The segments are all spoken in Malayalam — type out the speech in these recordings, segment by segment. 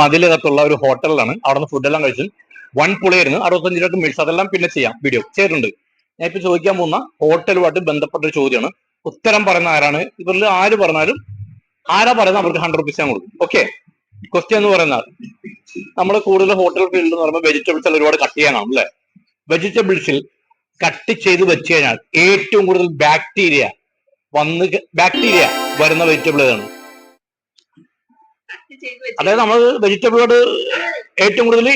മതിലകത്തുള്ള ഒരു ഹോട്ടലിലാണ്. അവിടെ നിന്ന് ഫുഡെല്ലാം കഴിച്ചു വൺ പുളിയായിരുന്നു അറുപത്തഞ്ച് രൂപ മീൽസ് അതെല്ലാം പിന്നെ ചെയ്യാം. വീഡിയോ ചെയ്തിട്ടുണ്ട്. ഞാൻ ഇപ്പൊ ചോദിക്കാൻ പോകുന്ന ഹോട്ടലുമായിട്ട് ബന്ധപ്പെട്ട ഒരു ചോദ്യമാണ്. ഉത്തരം പറയുന്ന ആരാണ്? ഇവരിൽ ആര് പറഞ്ഞാലും ആരാ പറയുന്നത് അവർക്ക് ഹൺഡ്രഡ് റുപ്പീസ് ഞാൻ കൊടുക്കും. ഓക്കെ ക്വസ്റ്റ്യൻ എന്ന് പറയുന്ന നമ്മൾ കൂടുതൽ ഹോട്ടൽ ഫീൽഡ് എന്ന് പറയുമ്പോൾ വെജിറ്റബിൾസ് എല്ലാം ഒരുപാട് കട്ട് ചെയ്യാനാണ് അല്ലേ? വെജിറ്റബിൾസിൽ കട്ട് ചെയ്ത് വെച്ച് കഴിഞ്ഞാൽ ഏറ്റവും കൂടുതൽ ബാക്ടീരിയ വന്ന് ബാക്ടീരിയ വരുന്ന വെജിറ്റബിൾ ഏതാണ്? അതായത് നമ്മൾ വെജിറ്റബിളോട് ഏറ്റവും കൂടുതൽ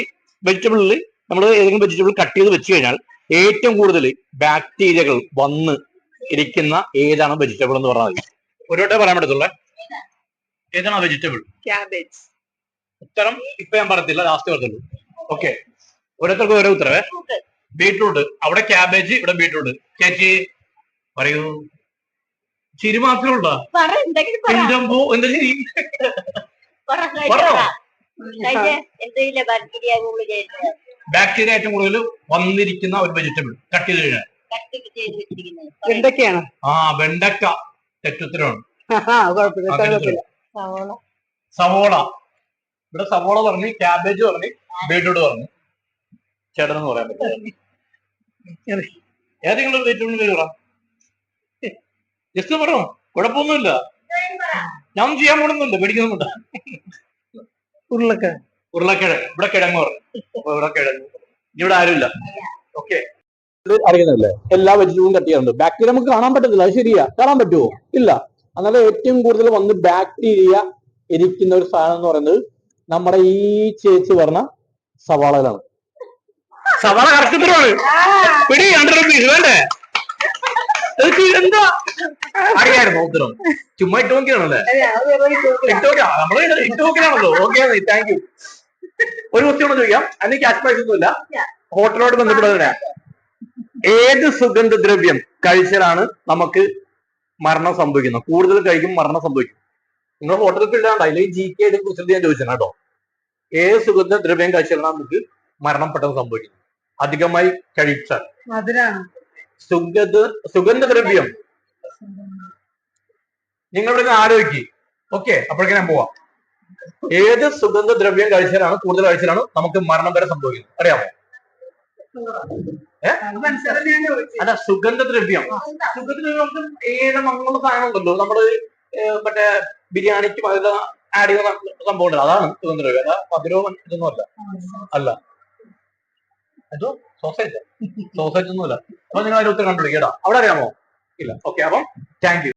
വെജിറ്റബിളിൽ നമ്മൾ ഏതെങ്കിലും വെജിറ്റബിൾ കട്ട് ചെയ്ത് വെച്ച് കഴിഞ്ഞാൽ ഏറ്റവും കൂടുതൽ ബാക്ടീരിയകൾ വന്ന് ഇരിക്കുന്ന ഏതാണ് വെജിറ്റബിൾ എന്ന് പറഞ്ഞാൽ മതി. ഒരു വട്ടേ പറയാൻ പറ്റത്തുള്ളേ. ഏതാണ് വെജിറ്റബിൾ ക്യാബേജ് ഉത്തരം ഇപ്പൊ ഞാൻ പറയത്തില്ല ലാസ്റ്റ് പറഞ്ഞുള്ളൂ ഓക്കെ ഓരോരുത്തർക്കും ഓരോ ഉത്തരവേ. ബീട്രൂട്ട് അവിടെ ക്യാബേജ് ഇവിടെ ബീട്രൂട്ട് ചേച്ചി പറയൂ. ചിരി മാത്രമേ ഉള്ളൂ എന്താ ചിരി ബാക്ടീരിയ ഏറ്റവും കൂടുതൽ വന്നിരിക്കുന്ന ഒരു വെജിറ്റബിൾ കട്ട് ചെയ്ത് കഴിഞ്ഞാൽ. എന്തൊക്കെയാണ്? ആ വെണ്ടക്ക. തെറ്റുത്തരമാണ്. സവോള. സവോള. ഇവിടെ സവോള പറഞ്ഞു ക്യാബേജ് പറഞ്ഞു ബീട്രൂട്ട് പറഞ്ഞു. ചേട്ടൻ എന്ന് പറയാൻ പറ്റില്ല. ഏതെങ്കിലും ഒരു വെജിറ്റബിൾ പേര് പറ. ജസ്റ്റ് പറഞ്ഞോ കുഴപ്പമൊന്നുമില്ല. ഞാൻ ചെയ്യാൻ പോണെന്നുണ്ട് പേടിക്കുന്നുണ്ട് ഉരുളക്കിഴ ഉരുളക്കിഴങ്ങ് ഇവിടെ കിഴങ്ങ് പറഞ്ഞു ഇവിടെ കിഴങ്ങ്. ഇവിടെ ആരുമില്ല. ഓക്കെ. അറിയുന്നില്ലേ? എല്ലാ വെജിറ്റബിളും കട്ട് ചെയ്യാറുണ്ട്. ബാക്ടീരിയ നമുക്ക് കാണാൻ പറ്റത്തില്ല അത് ശരിയാ. കാണാൻ പറ്റുമോ ഇല്ല. അന്നാലും ഏറ്റവും കൂടുതൽ വന്ന് ബാക്ടീരിയ ഇരിക്കുന്ന ഒരു സാധനം എന്ന് പറയുന്നത് നമ്മുടെ ഈ ചേച്ചി പറഞ്ഞ സവാളയിലാണ് സവാള കറക്കത്തിലാണ് പിടി റുപ്പീസ് വേണ്ടേ? എന്താ അറിയായിരുന്നു ഉത്തരം. ചുമ്മാ ഇട്ട് നോക്കിയാണല്ലേ ഇട്ട് നോക്കിയാ നമ്മൾ ഇട്ട് നോക്കിയാണല്ലോ ഓക്കെ താങ്ക് യു ഒരു കൂടെ ചോദിക്കാം. അതിന് ക്യാഷ് പ്രൈസ് ഒന്നുമില്ല ഹോട്ടലോട് ബന്ധപ്പെട്ടതിനാ ഏത് സുഗന്ധദ്രവ്യം കഴിച്ചാലാണ് നമുക്ക് മരണം സംഭവിക്കുന്നത്? കൂടുതൽ കഴിക്കും മരണം സംഭവിക്കും. നിങ്ങൾ ഹോട്ടലിൽ ഫീൽഡാണ് അല്ലെങ്കിൽ ജി കെ കുറിച്ചിട്ട് ഞാൻ ചോദിച്ചാണ് കേട്ടോ. ഏത് സുഗന്ധദ്രവ്യം കഴിച്ചാലാണ് നമുക്ക് മരണം പെട്ടെന്ന് സംഭവിക്കുന്നത്? അധികമായി കഴിച്ചാൽ. സുഗന്ധ സുഗന്ധദ്രവ്യം. നിങ്ങൾ ഇവിടെ ആലോചിക്ക്. ഓക്കെ അപ്പോഴേക്കും ഞാൻ പോവാം. ഏത് സുഗന്ധദ്രവ്യം കഴിച്ചാലാണ് കൂടുതൽ കഴിച്ചാലാണ് നമുക്ക് മരണം വരെ സംഭവിക്കുന്നത്? അറിയാമോ? അല്ല സുഗന്ധദ്രവ്യം. സുഗന്ധദ്രവ്യം ഏത് മങ്ങളുള്ള സാധനം ഉണ്ടല്ലോ. നമ്മൾ മറ്റേ ബിരിയാണിക്ക് പകരം ആഡ് ചെയ്യുന്ന സംഭവം അതാണ് സുഗന്ധദ്രവ്യം. അല്ല മധുരവും ഇതൊന്നും അല്ല. അല്ല അതോ സോസേജ് സോസേജ് ഒന്നുമല്ല. അപ്പൊ നിങ്ങൾ അതിന്റെ ഉത്തരം കണ്ടുപിടിക്കുക കേട്ടോ. അവിടെ അറിയാമോ? ഇല്ല. ഓക്കെ അപ്പം താങ്ക്